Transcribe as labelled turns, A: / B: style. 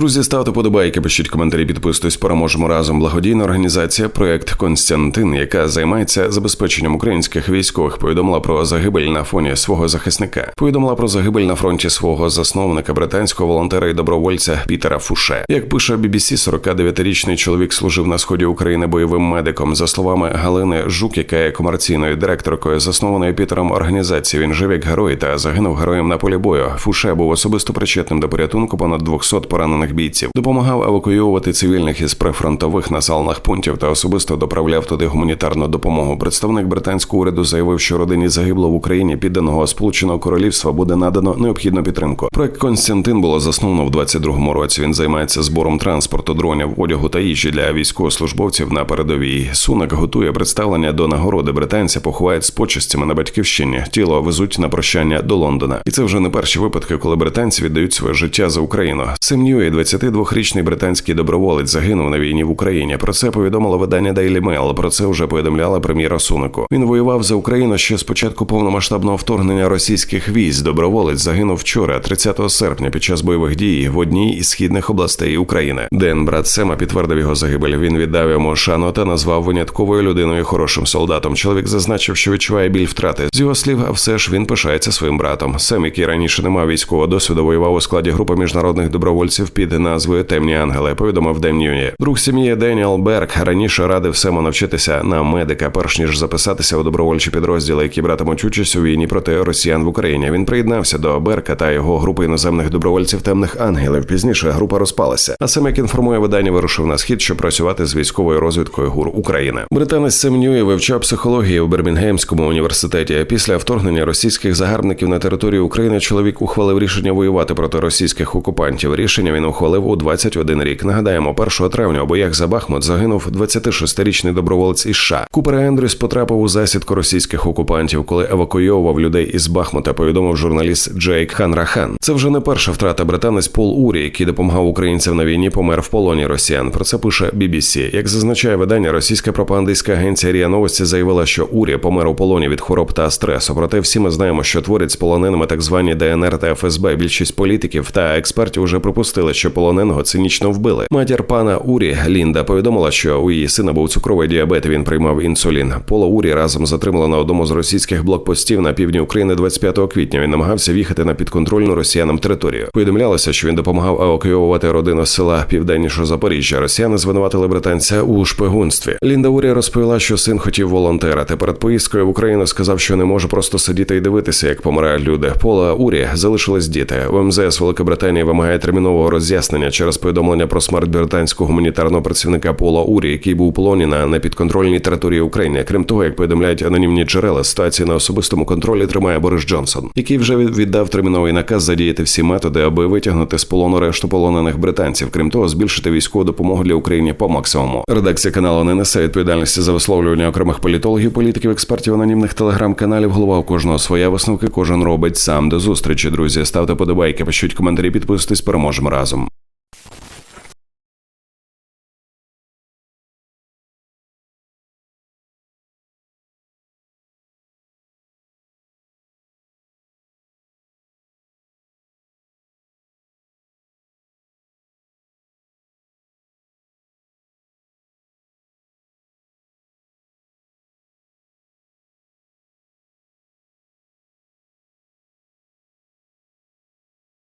A: Друзі, ставте подобайки, пишіть коментарі, підписуйтесь, переможемо разом. Благодійна організація проект Константин, яка займається забезпеченням українських військових, повідомила про загибель на фоні свого захисника. Повідомила про загибель на фронті свого засновника, британського волонтера і добровольця Пітера Фуше. Як пише BBC, 49-річний чоловік служив на сході України бойовим медиком. За словами Галини Жук, яка є комерційною директоркою заснованої Пітером організації. Він жив як герой та загинув героєм на полі бою. Фуше був особисто причетним до порятунку понад 200 поранених бійців. Допомагав евакуювати цивільних із прифронтових населених пунктів та особисто доправляв туди гуманітарну допомогу. Представник британського уряду заявив, що родині загиблого в Україні підданого Сполученого Королівства буде надано необхідну підтримку. Проект Константин було засновано в 22-му році. Він займається збором транспорту, дронів, одягу та їжі для військовослужбовців на передовій. Сунак готує представлення до нагороди. Британця поховають з почестями на батьківщині. Тіло везуть на прощання до Лондона. І це вже не перші випадки, коли британці віддають своє життя за Україну. Сем Ньюї, 22-річний британський доброволець, загинув на війні в Україні. Про це повідомило видання Daily Mail. Про це вже повідомляла прем'єра Сунаку. Він воював за Україну ще з початку повномасштабного вторгнення російських військ. Доброволець загинув вчора, 30 серпня, під час бойових дій в одній із східних областей України. Ден, брат Сема, підтвердив його загибель. Він віддав йому шану та назвав винятковою людиною хорошим солдатом. Чоловік зазначив, що відчуває біль втрати. З його слів, а все ж він пишається своїм братом. Сем, який раніше не мав військового досвіду, воював у складі групи міжнародних добровольців під назвою Темні Ангели. Повідомив Дем Ньюні. Друг сім'ї Деніел Берг раніше радив Сему навчитися на медика, перш ніж записатися у добровольчі підрозділи, які братимуть участь у війні проти росіян в Україні. Він приєднався до Берка та його групи іноземних добровольців темних ангелів. Пізніше група розпалася. А Сем, як інформує видання, вирушив на схід, щоб працювати з військовою розвідкою ГУР України. Британець Сем вивчав психологію в Бермінгемському університеті. Після вторгнення російських загарбників на територію України чоловік ухвалив рішення воювати проти російських окупантів. Рішення він ухвалив у 21 рік. Нагадаємо, 1 травня у боях за Бахмут загинув 26-річний доброволець із США. Купер Ендрюс потрапив у засідку російських окупантів, коли евакуйовував людей із Бахмута. Повідомив журналіст Джейк Ханрахан. Це вже не перша втрата британець Пол Урі, який допомагав українцям на війні, помер в полоні росіян. Про це пише BBC. Як зазначає видання, російська пропагандистська агенція Рія Новості заявила, що Урі помер у полоні від хвороб та стресу. Проте всі ми знаємо, що творять з полоненими так звані ДНР та ФСБ. Більшість політиків та експертів вже припустили, що полоненого цинічно вбили. Матір пана Урі Лінда повідомила, що у її сина був цукровий діабет. Він приймав інсулін. Поло Урі разом затримали на одному з російських блокпостів на півдні України 25 квітня. Він намагався в'їхати на підконтрольну росіянам територію. Повідомлялося, що він допомагав евакуювати родину села південніше Запоріжжя. Росіяни звинуватили британця у шпигунстві. Лінда Урі розповіла, що син хотів волонтерити. Перед поїздкою в Україну сказав, що не може просто сидіти і дивитися, як помирають люди. Пола Урі залишились діти. В МЗС Великобританії вимагає термінового роз'яснення через повідомлення про смерть британського гуманітарного працівника Пола Урі, який був у полоні на непідконтрольній території України. Крім того, як повідомляють анонімні джерела, ситуації на особистому контролі тримає Борис Джонсон, який вже віддав терміновий наказ задіяти всі методи, аби витягнути з полону решту полонених британців. Крім того, збільшити військову допомогу для України по максимуму. Редакція каналу не несе відповідальності за висловлювання окремих політологів, політиків, експертів, анонімних телеграм-каналів. Голова у кожного своя висновки. Кожен робить сам. До зустрічі, друзі. Ставте подобайки, пишіть коментарі, підписуйтесь. Переможемо разом.